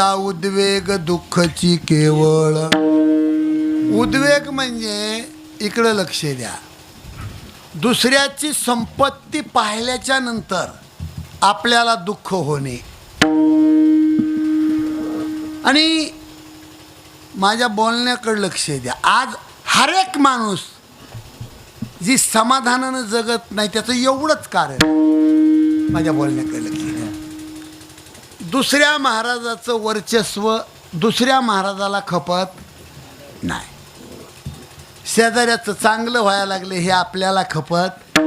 ता उद्वेग दुःखची केवळ. उद्वेग म्हणजे इकडं लक्ष द्या. दुसऱ्याची संपत्ती पाहिल्याच्या नंतर आपल्याला दुःख होणे. आणि माझ्या बोलण्याकडे लक्ष द्या. आज हर एक माणूस जी समाधानानं जगत नाही त्याचं एवढंच कारण. माझ्या बोलण्याकडे लक्ष द्या. दुसऱ्या महाराजाचं वर्चस्व दुसऱ्या महाराजाला खपत नाही. शेजाऱ्याचं चांगलं व्हायला लागले हे आपल्याला खपत.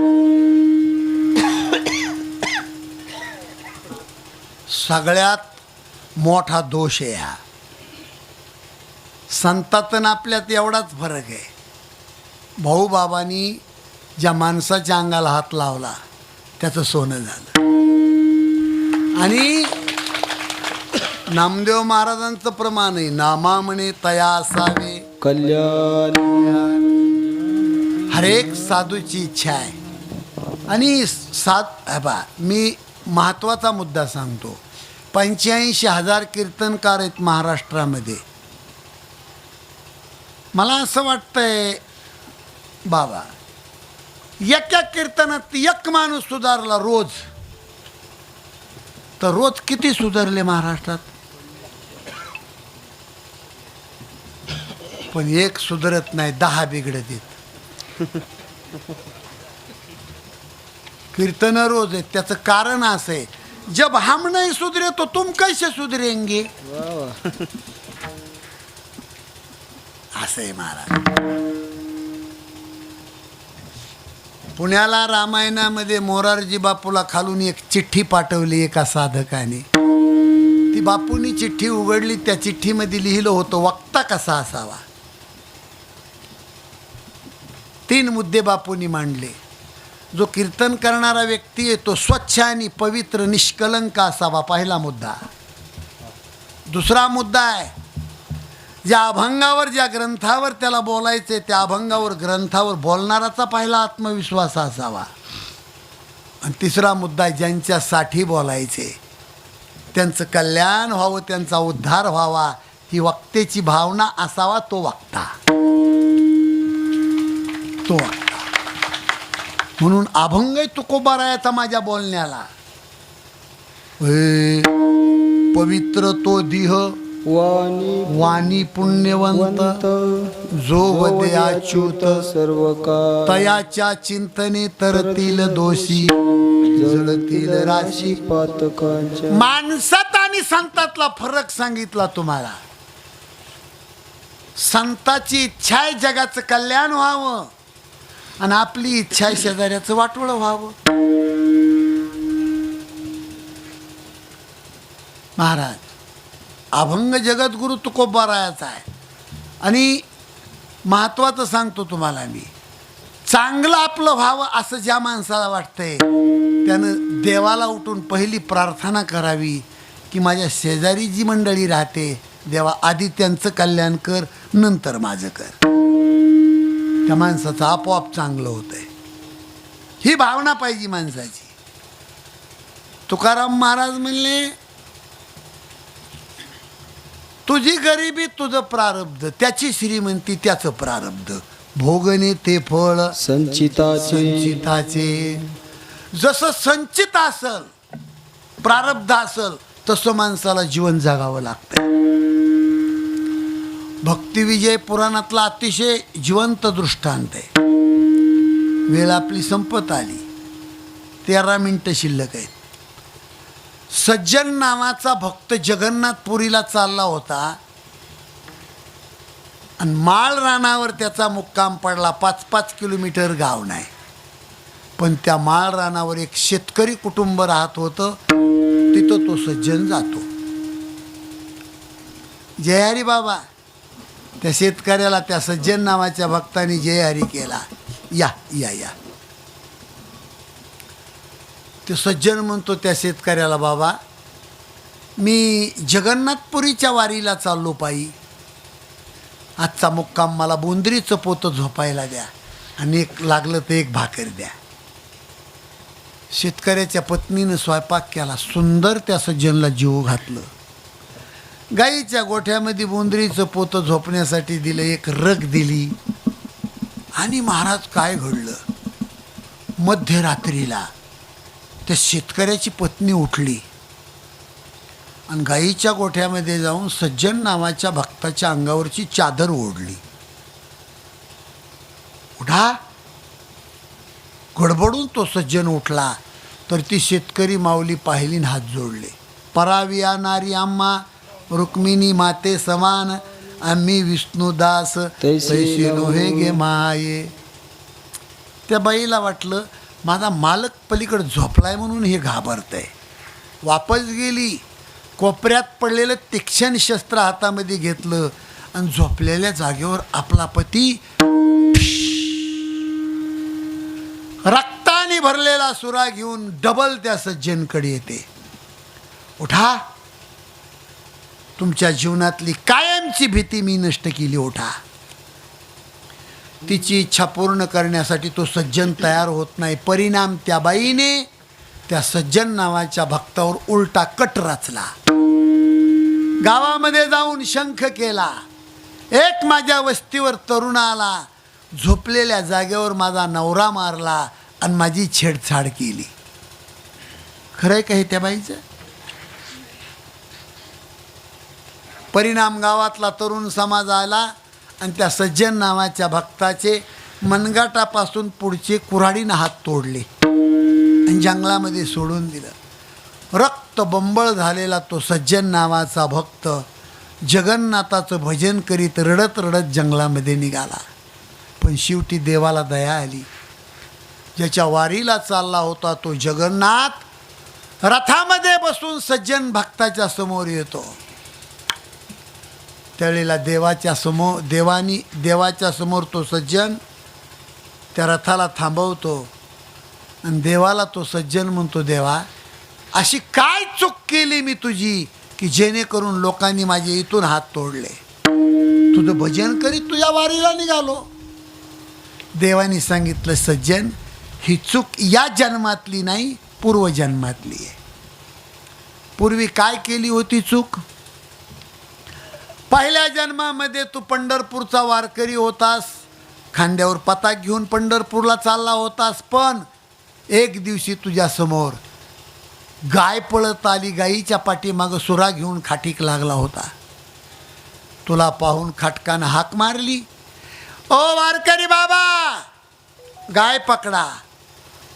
सगळ्यात मोठा दोष आहे हा. संतात आपल्यात एवढाच फरक आहे. भाऊबाबांनी ज्या माणसाच्या अंगाला हात लावला त्याचं सोनं झालं. आणि नामदेव महाराजांचं प्रमाण आहे. नामा म्हणे तया असावे. कल्याण. हरेक साधूची इच्छा आहे. आणि साध हे बा मी महत्त्वाचा मुद्दा सांगतो. पंच्याऐंशी हजार कीर्तनकार आहेत महाराष्ट्रामध्ये. मला असं वाटतंय बाबा एका कीर्तनात एक माणूस सुधारला रोज. तर रोज किती सुधारले महाराष्ट्रात? पण एक सुधरत नाही दहा बिघडत येत कीर्तन रोज आहेत. त्याचं कारण असं आहे जब हम नाही सुधरे तो तुम कैसे सुधरेंगे? असं आहे महाराज. पुण्याला रामायणामध्ये मोरारजी बापूला खालून एक चिठ्ठी पाठवली एका साधकाने. ती बापूंनी चिठ्ठी उघडली त्या चिठ्ठीमध्ये लिहिलं होतं वक्ता कसा असावा? तीन मुद्दे बापूंनी मांडले. जो कीर्तन करणारा व्यक्ती आहे तो स्वच्छ आणि पवित्र निष्कलंक असावा पहिला मुद्दा. दुसरा मुद्दा आहे ज्या अभंगावर ज्या ग्रंथावर त्याला बोलायचे त्या अभंगावर ग्रंथावर बोलणाराचा पहिला आत्मविश्वास असावा. आणि तिसरा मुद्दा आहे, ज्यांच्यासाठी बोलायचे त्यांचं कल्याण व्हावं त्यांचा उद्धार व्हावा ही वक्तेची भावना असावा तो वक्ता. तो म्हणून अभंग तुकोबारायाचा माझ्या बोलण्याला. पवित्र तो दिह वाणी वाणी पुण्यवंत वंत जो वदे अच्युत सर्व का तयाच्या चिंतने तरतील दोषी जळतील राशी पातकांच्या. माणसात आणि संतातला फरक सांगितला तुम्हाला. संताची इच्छा आहे जगाचं कल्याण व्हावं. आणि आपली इच्छा आहे शेजाऱ्याचं वाटोळं व्हावं. महाराज अभंग जगद्गुरु तुकोबारायाचा आहे. आणि महत्वाचं सांगतो तुम्हाला मी. चांगलं आपलं व्हावं असं ज्या माणसाला वाटतंय त्यानं देवाला उठून पहिली प्रार्थना करावी की माझ्या शेजारी जी मंडळी राहते देवा आधी त्यांचं कल्याण कर नंतर माझं कर. त्या माणसाचं आपोआप चांगलं होतंय. ही भावना पाहिजे माणसाची. तुकाराम महाराज म्हणले तुझी गरिबी तुझं प्रारब्ध. त्याची श्रीमंती त्याचं प्रारब्ध. भोगणे ते फळ संचिताचे. संचिताचे. जसं संचित असल प्रारब्ध असल तसं माणसाला जीवन जगावं लागतं भक्तिविजय पुराणातला अतिशय जिवंत दृष्टांत आहे. वेळ आपली संपत आली. तेरा मिनटं शिल्लक आहेत. सज्जन नावाचा भक्त जगन्नाथपुरीला चालला होता. आणि माळ रानावर त्याचा मुक्काम पडला. पाच पाच किलोमीटर गाव नाही. पण त्या माळ रानावर एक शेतकरी कुटुंब राहत होतं. तिथं तो सज्जन जातो. जय हरी बाबा. त्या शेतकऱ्याला त्या सज्जन नावाच्या भक्तांनी जय हरी केला. या या या. ते सज्जन म्हणतो त्या शेतकऱ्याला बाबा मी जगन्नाथपुरीच्या वारीला चाललो पायी. आजचा मुक्काम मला बोंदरीचं पोतं झोपायला द्या आणि एक लागलं तर एक भाकर द्या. शेतकऱ्याच्या पत्नीनं स्वयंपाक केला. सुंदर त्या सज्जनला जीव घातलं. गाईच्या गोठ्यामध्ये बोंदरीचं पोतं झोपण्यासाठी दिलं एक रग दिली. आणि महाराज काय घडलं? मध्यरात्रीला त्या शेतकऱ्याची पत्नी उठली. आणि गाईच्या गोठ्यामध्ये जाऊन सज्जन नावाच्या भक्ताच्या अंगावरची चादर ओढली. उठा. गडबडून तो सज्जन उठला तर ती शेतकरी माऊली पाहिलीन हात जोडले. पराविया नारी आम्हा रुक्मिणी माते समान आम्ही विष्णुदास तैसी नोहे गे माये. त्या बाईला वाटलं माझा मालक पलीकडे झोपलाय म्हणून हे घाबरतंय. वापस गेली कोपऱ्यात पडलेलं तीक्ष्ण शस्त्र हातामध्ये घेतलं आणि झोपलेल्या जागेवर आपला पती रक्ताने भरलेला सुरा घेऊन डबल त्या सज्जनकडे येते. उठा तुमच्या जीवनातली कायमची भीती मी नष्ट केली उठा तिची इच्छा पूर्ण करण्यासाठी तो सज्जन तयार होत नाही. परिणाम त्या बाईने त्या सज्जन नावाच्या भक्तावर उलटा कट रचला. गावामध्ये जाऊन शंख केला. एक माझ्या वस्तीवर तरुण आला. झोपलेल्या जागेवर माझा नवरा मारला आणि माझी छेडछाड केली. खरंय का हे त्या बाईचं? परिणाम गावातला तरुण समाज आला आणि त्या सज्जन नावाच्या भक्ताचे मनगाटापासून पुढचे कुऱ्हाडीनं हात तोडले आणि जंगलामध्ये सोडून दिलं. रक्त बंबळ झालेला तो सज्जन नावाचा भक्त जगन्नाथाचं भजन करीत रडत रडत जंगलामध्ये निघाला. पण शेवटी देवाला दया आली. ज्याच्या वारीला चालला होता तो जगन्नाथ रथामध्ये बसून सज्जन भक्ताच्या समोर येतो. त्यावेळेला देवाच्या समोर देवानी देवाच्या समोर तो सज्जन त्या रथाला थांबवतो आणि देवाला तो सज्जन म्हणतो देवा अशी काय चूक केली मी तुझी की जेणेकरून लोकांनी माझे इथून हात तोडले? तुझं भजन करीत तुझ्या वारीला निघालो. देवाने सांगितलं सज्जन ही चूक या जन्मातली नाही पूर्वजन्मातली आहे. पूर्वी काय केली होती चूक? पहिल्या जन्मामध्ये तू पंढरपूरचा वारकरी होतास. खांद्यावर पताक घेऊन पंढरपूरला चालला होतास पण एक दिवशी तुझ्यासमोर गाय पळत आली गाईच्या पाठीमागं सुरा घेऊन खाटीक लागला होता. तुला पाहून खाटकानं हाक मारली ओ वारकरी बाबा गाय पकडा.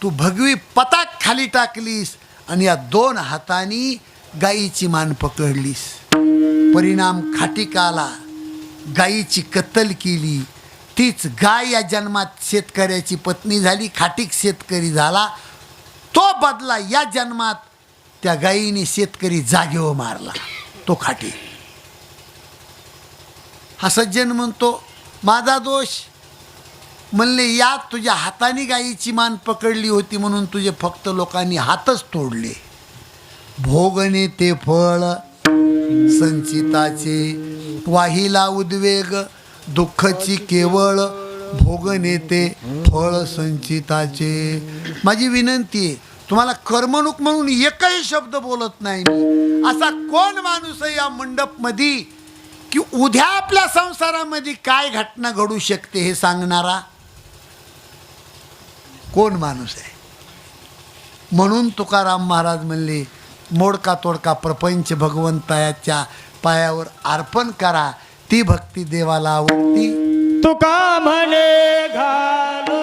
तू भगवी पताक खाली टाकलीस आणि या दोन हातांनी गाईची मान पकडलीस. परिणाम खाटिकाला गायीची कत्तल केली. तीच गाय या जन्मात शेतकऱ्याची पत्नी झाली खाटीक शेतकरी झाला. तो बदला या जन्मात त्या गायीने शेतकरी जागेवर मारला तो खाटी. हा सज्जन म्हणतो माझा दोष म्हणले यात तुझ्या हाताने गायीची मान पकडली होती म्हणून तुझे फक्त लोकांनी हातच तोडले. भोगणे ते फळ संचिताचे वाहिला उद्वेग दुःखची केवळ भोगणे ते फळ संचिताचे. माझी विनंती आहे तुम्हाला करमणूक म्हणून एकही शब्द बोलत नाही मी. असा कोण माणूस आहे या मंडपमध्ये की उद्या आपल्या संसारामध्ये काय घटना घडू शकते हे सांगणारा? कोण माणूस आहे? म्हणून तुकाराम महाराज म्हणले मोडका तोडका प्रपंच भगवंताच्या पायावर अर्पण करा. ती भक्ती देवाला आवडती. तुका म्हणे घालो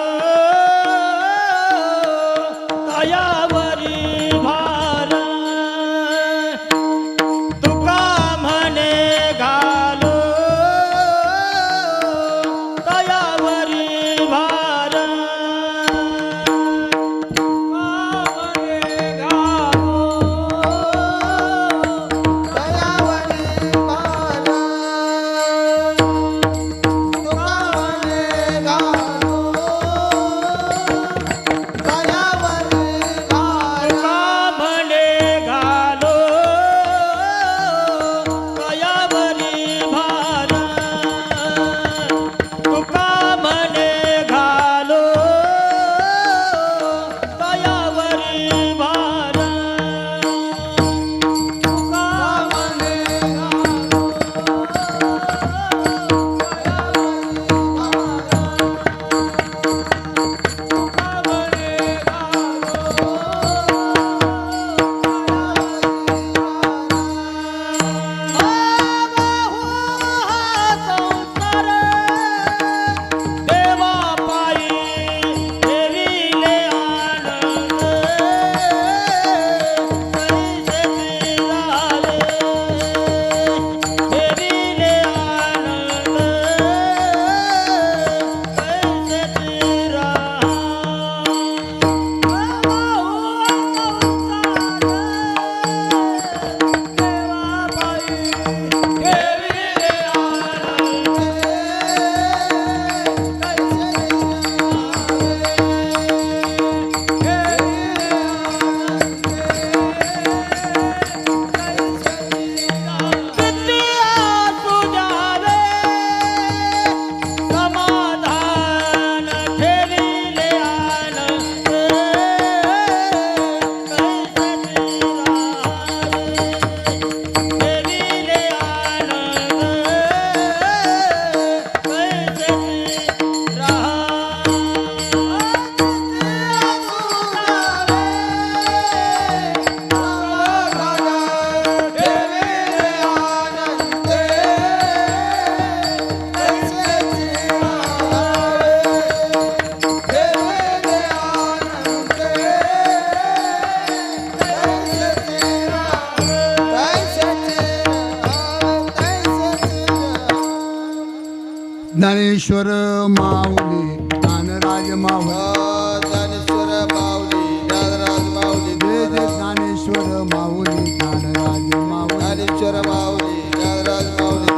ज्ञानेश्वर माऊली ज्ञानराज माऊली. ज्ञानेश्वर माऊली ज्ञानराज माऊली. जय जय ज्ञानेश्वर माऊली ज्ञानराज माऊली. ज्ञानेश्वर माऊली ज्ञानराज माऊली.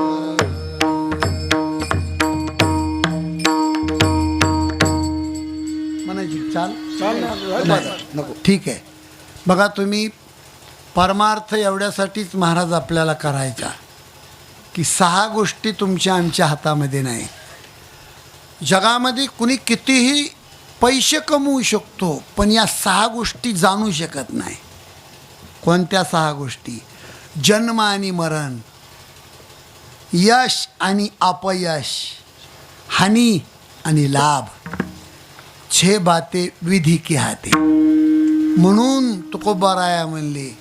म्हणायची चाल. चाल ना, नाही, नको. ठीक आहे. बघा तुम्ही परमार्थ एवढ्यासाठीच महाराज आपल्याला करायचा की सहा गोष्टी तुमच्या आमच्या हातामध्ये नाही. जगामध्ये कुणी कितीही पैसे कमवू शकतो पण या सहा गोष्टी जाणू शकत नाही. कोणत्या सहा गोष्टी? जन्म आणि मरण यश आणि अपयश हानी आणि लाभ. छे बाते विधी की हाते. म्हणून तुकोबाराया म्हणले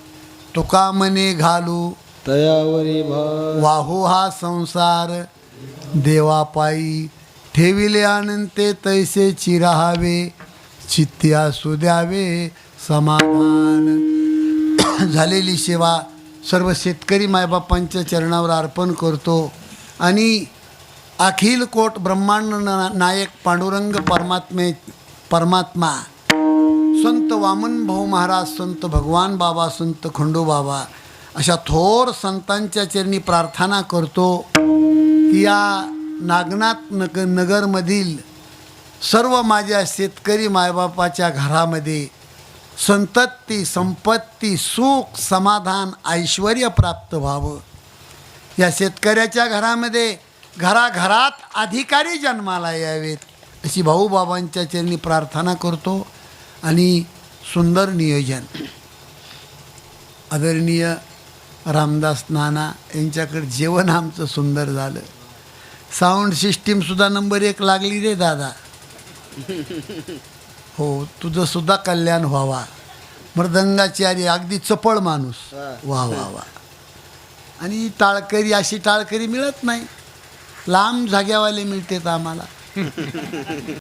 तुका मने घालू. तयावरी वाहू हा संसार देवापायी ठेविले अनंते तैसे चिराहावे चित्ती असू द्यावे. समाधान. झालेली सेवा सर्व शेतकरी मायबापांच्या चरणावर अर्पण करतो. आणि अखिल कोट ब्रह्मांड नायक पांडुरंग परमात्मे परमात्मा संत वामन भाऊ महाराज संत भगवान बाबा संत खंडू बाबा अशा थोर संतांच्या चरणी प्रार्थना करतो. की या नागनाथ नग नगरमधील सर्व माझ्या शेतकरी मायबापाच्या घरामध्ये संतती संपत्ती सुख समाधान ऐश्वर प्राप्त व्हावं. या शेतकऱ्याच्या घरामध्ये घराघरात अधिकारी जन्माला यावेत अशी भाऊबाबांच्या चरणी प्रार्थना करतो आणि सुंदर नियोजन. आदरणीय रामदास नाना यांच्याकडे जेवण आमचं सुंदर झालं. साऊंड सिस्टीमसुद्धा नंबर एक लागली रे दादा. हो तुझं सुद्धा कल्याण व्हावा. मृदंगाचारी अगदी चपळ माणूस. वा वा वा. आणि टाळकरी अशी टाळकरी मिळत नाही. लांब जाग्यावाले मिळतात आम्हाला.